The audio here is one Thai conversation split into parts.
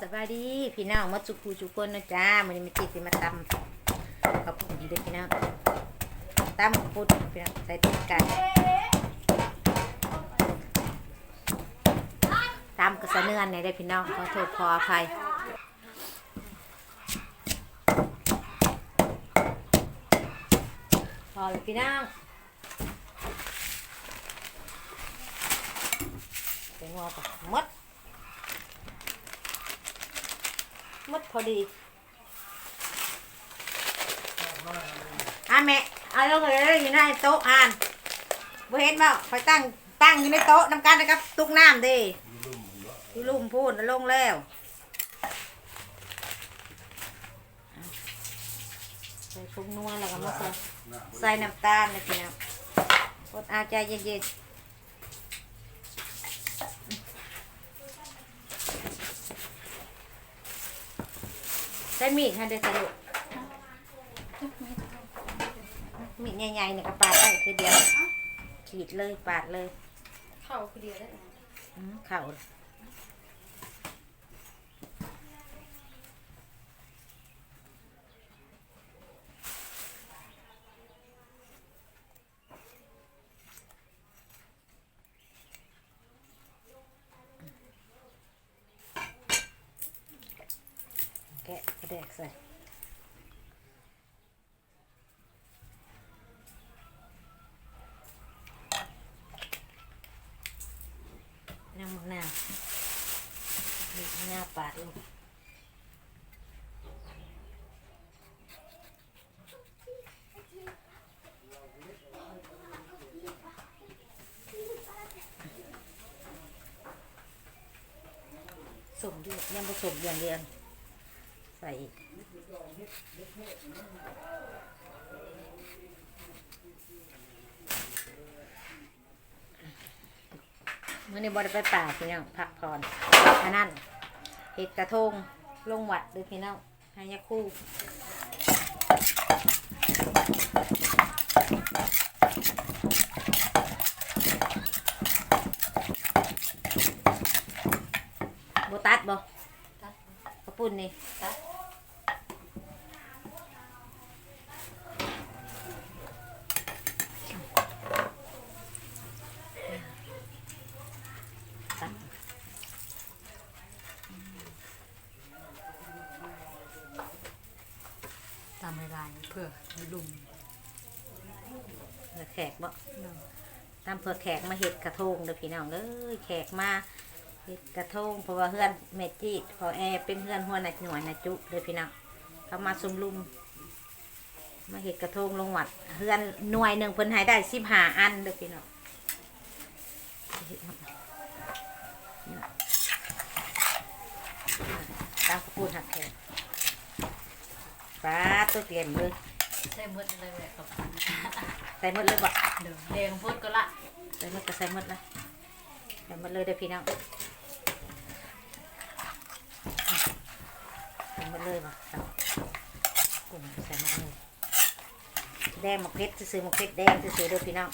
สวัสดีพี่น้องมาจุกูจุกคนนะจ้ามันนี้มาจีสิมาตำข้าวปุ้นเด้อพี่น้องตำข้าวปุ้นพี่น้องใส่ติดกันตำกระสเนือนในได้พี่น้องขอโทษขออภัยพอเลยพี่น้องเป็นงอปะมด มดพอดีอะแม่เอาลงเลยอยู่ในโต๊ะอ่านบ่เห็นบ่คอยตั้งตั้งอยู่ในโต๊ะน้ำกันนะครับตุกน้ำดิอยู่ลุ่มพูดลงแล้วใส่พุงนัวแล้วก็มาใส่ใส่น้ำตาลนะพี่น้องกดอาใจเย็นๆ ใส่มีดให้ได้สะดวกมีดใหญ่ๆเนี่ยก็ปาดได้คือเดียวขีดเลยปาดเลย เข้าคือเดียวได้อืมเข่าแกะกระแดก ใส่น้ำมะนาวบีบมะนาวปาดลงสมด้วยยังผสมอย่างเดียวใส่อีก มื่อนี้บริไปป่าพี่น้องพักผ่อนอันนั้นเห็ดกระทงลงวัดเลยพี่น้องให้ยาคู่โบตัดบ่ตัดกระปุ่นนี่ตัดตามเว ลาเพื่อลุมเผื่อแขกบ่ตามเผื่อแขกมาเห็ดกระทงเด้อพี่น้องเอ้ยแขกมาเห็ดกระทงเพราะว่าเพื่อนเมจิตพอแอร์เป็นเพื่อนหัวหนักหน่วยนะจุเด้อพี่น้องเขามาซุมลุมมาเห็ดกระทงลงวัดเพื่อนหน่วยหนึ่งเพิ่นให้ได้สิบห้าอันเด้อพี่น้องเฮ็ดหมดนี่ล่ะตามขปูนหักแขกฟ้าตัวเตรียมเลย ใส่หมดเลยแหละครับใส่หมดเลยบ่เดิมแดงพูดก็ละใส่หมดก็ใส่หมดนะใส่หมดเลยเด้อพี่น้องใส่หมดเลยบ่ครับกลุ่มใส่หมดเลยแดงหมกเพชรซื้อหมกเพชรแดงซื้อๆเด้อพี่น้อง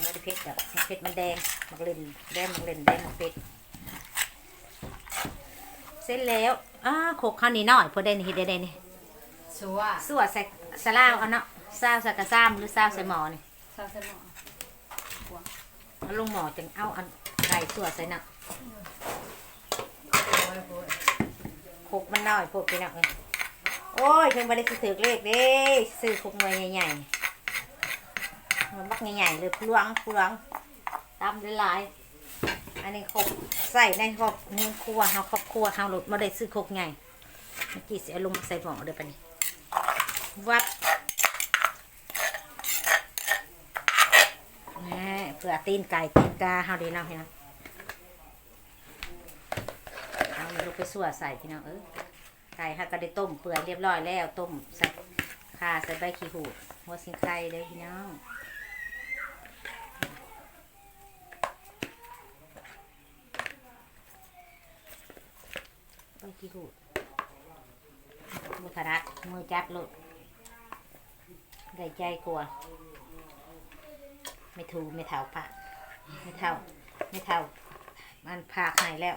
ไม่ได้เพชรแบบหมกเพชรมันแดงหมกเลนแดงหมกเลนแดงหมกเพชรเสร็จแล้วอ้าโขกข้าวเหนียวหน่อยพอได้นี่เฮ็ดได้ได้นี่ ชัวสั่วใส่สลาวเอาเนาะซาวใส่กระซ้ำหรือซาวใส่หม้อนี่ซาเซมอเอาลงหม้อจึงเอาอันไก่สั่วใส่น่ะโอ้ยโอ้ยโคกมันน้อยพวกพี่น้องเอ้ยโอ้ยเพิ่งบ่ได้สิถือเลขเด้ซื้อโคกหน่วยใหญ่ๆมันบักใหญ่ๆเลยพลวงพลวงตำหลายๆอันนี้โคกใส่ในครอบเงินครัวเฮาครอบครัวเฮาหลุดบ่ได้ซื้อโคกใหญ่เมื่อกี้สิเอาลงมาใส่หม้อเด้อปะนี่ วัดแหม่เผื่อตีนไก่ตีนกาเฮาดีเนาะพี่น้องเอาลูกไปสั่วใส่พี่น้องเออไก่ค่ะก็ได้ต้มเปื่อยเรียบร้อยแล้วต้มใส่ข่าใส่ใบขี้หูหัวสิงไข่เลยพี่น้องใบขี้หูมือถนัดมือจับโลด ได้ใจกลัวไม่ถูไม่เท่าปากไม่เท่า ไม่เท่า มันพากให้แล้ว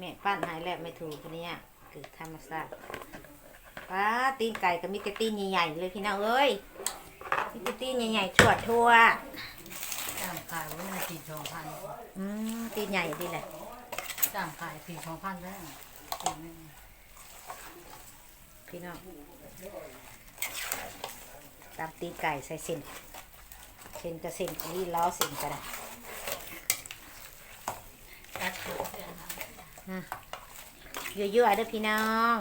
แม่ปั้นหายแล้วไม่ถูกคนนี้คือธรรมชาติป้าตีนไก่กับมีแต่ตีนใหญ่ๆเลยพี่น้องเอ้ยมีแต่ตีนใหญ่ๆชวดทั่วจ้างขายไว้ในปีสองพันอืมตีนใหญ่ดีแหละจ้างขายปีสองพันแล้วปีนึงพี่น้อง ตามตีนไก่ใส่เส้นเส้นกับเส้นกับนี่ล้อเส้นก็ได้ตัดตัวเพื่อนค่ะยั่วๆเด้อพี่น้อง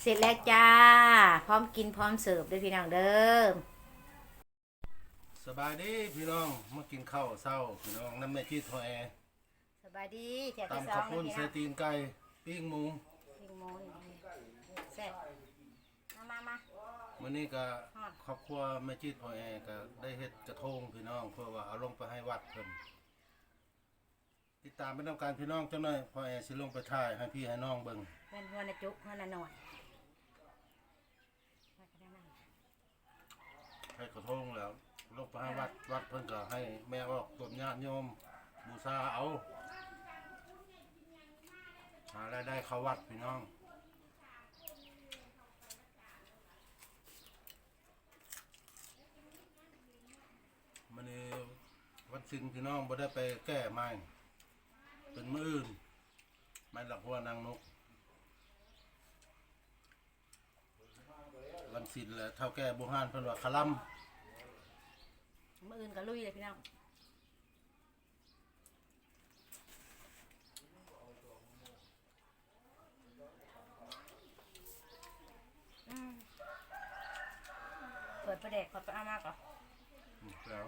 เสร็จแล้วจ้า พร้อมกินพร้อมเสิร์ฟเด้อพี่น้องเด้อสบายดีพี่น้องมากินข้าวเศร้าพี่น้องน้ำแม่ชีทอแอสบายดีแขกที่ตำสอข้าวงปุ้นนะใส่พี่ตีนไก่ปิ้งหมูพิงโมนี่แซ่บมามามา มื้อนี้ก็ฮอดครอบครัวแม่ชีทอแอก็ได้เฮ็ดกระทงพี่น้องเพื่อว่าเอาลงไปให้วัดเพิ่นติดตามไปนํการพี่น้องจังหน่อยพ่อแอสิลงไปถ่ายให้พี่ให้น้องเบิ่งเพื่อนเพื่อนนะจุเพื่อนนะหน่อยมากันได้ไหมให้กระทงแล้วลงไปให้วัดวัดเพิ่นก็ให้แม่ออกตวญาติโยมบูชาเอาหารายได้เข้าวัดพี่น้อง มันนี่วัน สิ้นพี่น้องบ่ได้ไปแก้ไม้เป็นมืออื่นไม้หลักหัวนางนก วันสิ้นแหละเท่าแก่บุหานเพิ่นว่าคลัมมื่ออื่นก็ลุยเลยพี่น้องอืมเปิดประเด็กขอดไปเอามากก่อนอืมแล้ว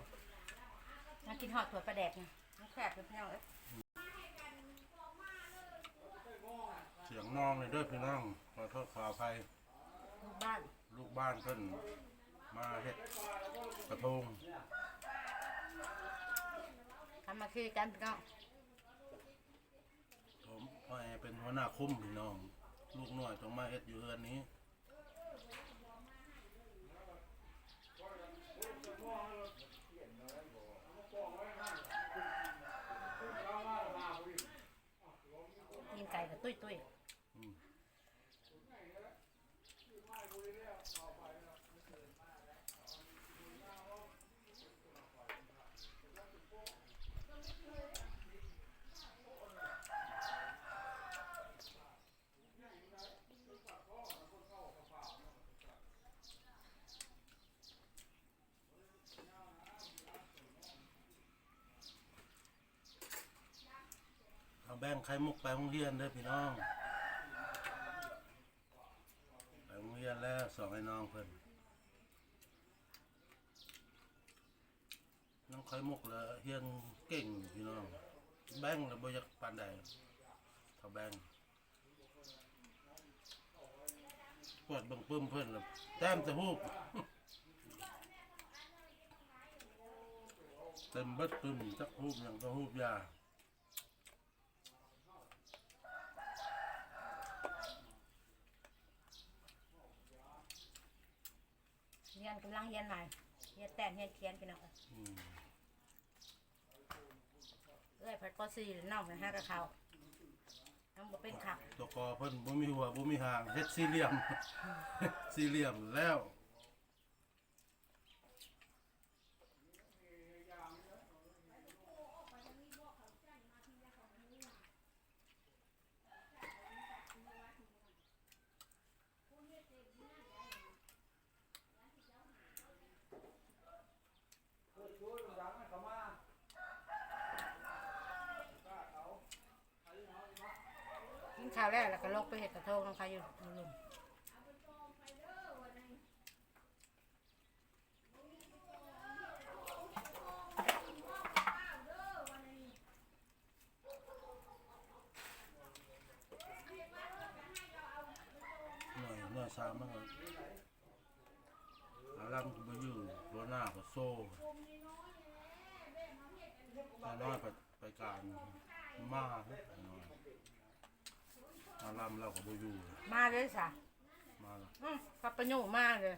น่ากินหอดถั่วปลาแดกนะน้ำแคบเลยพี่น้องเอ้ยเสียงน้องเลยเด้วยพี่น้องขอโทษขออภัยลูกบ้านลูกบ้านเพิ่นมาเฮ็ดกระทงทำมาคือกันพี่น้องผมพ่อแอเป็นหัวหน้าคุ้มพี่น้อง ลูกน้อยต้องมาเฮ็ดอยู่เฮือนนี้ กินไก่กับตุ้ยตุ้ย อืม เอาแบ่งไข่มุกไปโรงเรียนเด้อพี่น้อง ไปโรงเรียนแล้วสองไอ้น้องเพิ่นน้องไข่มุกแล้วเฮียนเก่งพี่น้อง แบ่งแล้วบ่อยากปานใดเท่าแบ่งปวดบังปึ้มเพิ่นแล้วแต้มจะฮูบเต็มบิดปึ้มจักฮูบหยังก็ฮูบยา เรียนกำลังเรียนใหม่เรียนแต่งเรียนเขียนพี่น้องเอ้ยอืมเอ้ยพัดก็สี่น้องนะฮะกับเขาน้องบ่เป็นขับ ตัวกอเพิ่นบ่มีหัวบ่มีหางเฮ็ดสี่เหลี่ยม สี่เหลี่ยมแล้ว ข้าวแล้วแล้วก็ลกไปเห็ดกระทงน้องใครอยู่ลุมหน่อยหน่อยสามมันก็อารัมบ่อยู่ตัวหน้าก็โซ่แต่น้อยไปไปการมาเฮ็ดน้อย อารามเราก็บ่อยู่มาเลยสะมาละอืมขับปะโยมาเลย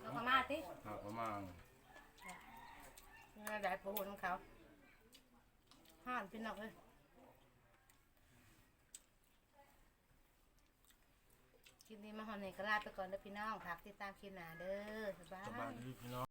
เราก็มาติหากประมาณเนี่ยได้ผู้คนเขาห่านพี่น้องเลยคลิปนี้มาหอนเในกระลาไปก่อนนะพี่น้องฝากติดตามคลิปหนาเด้อสบาย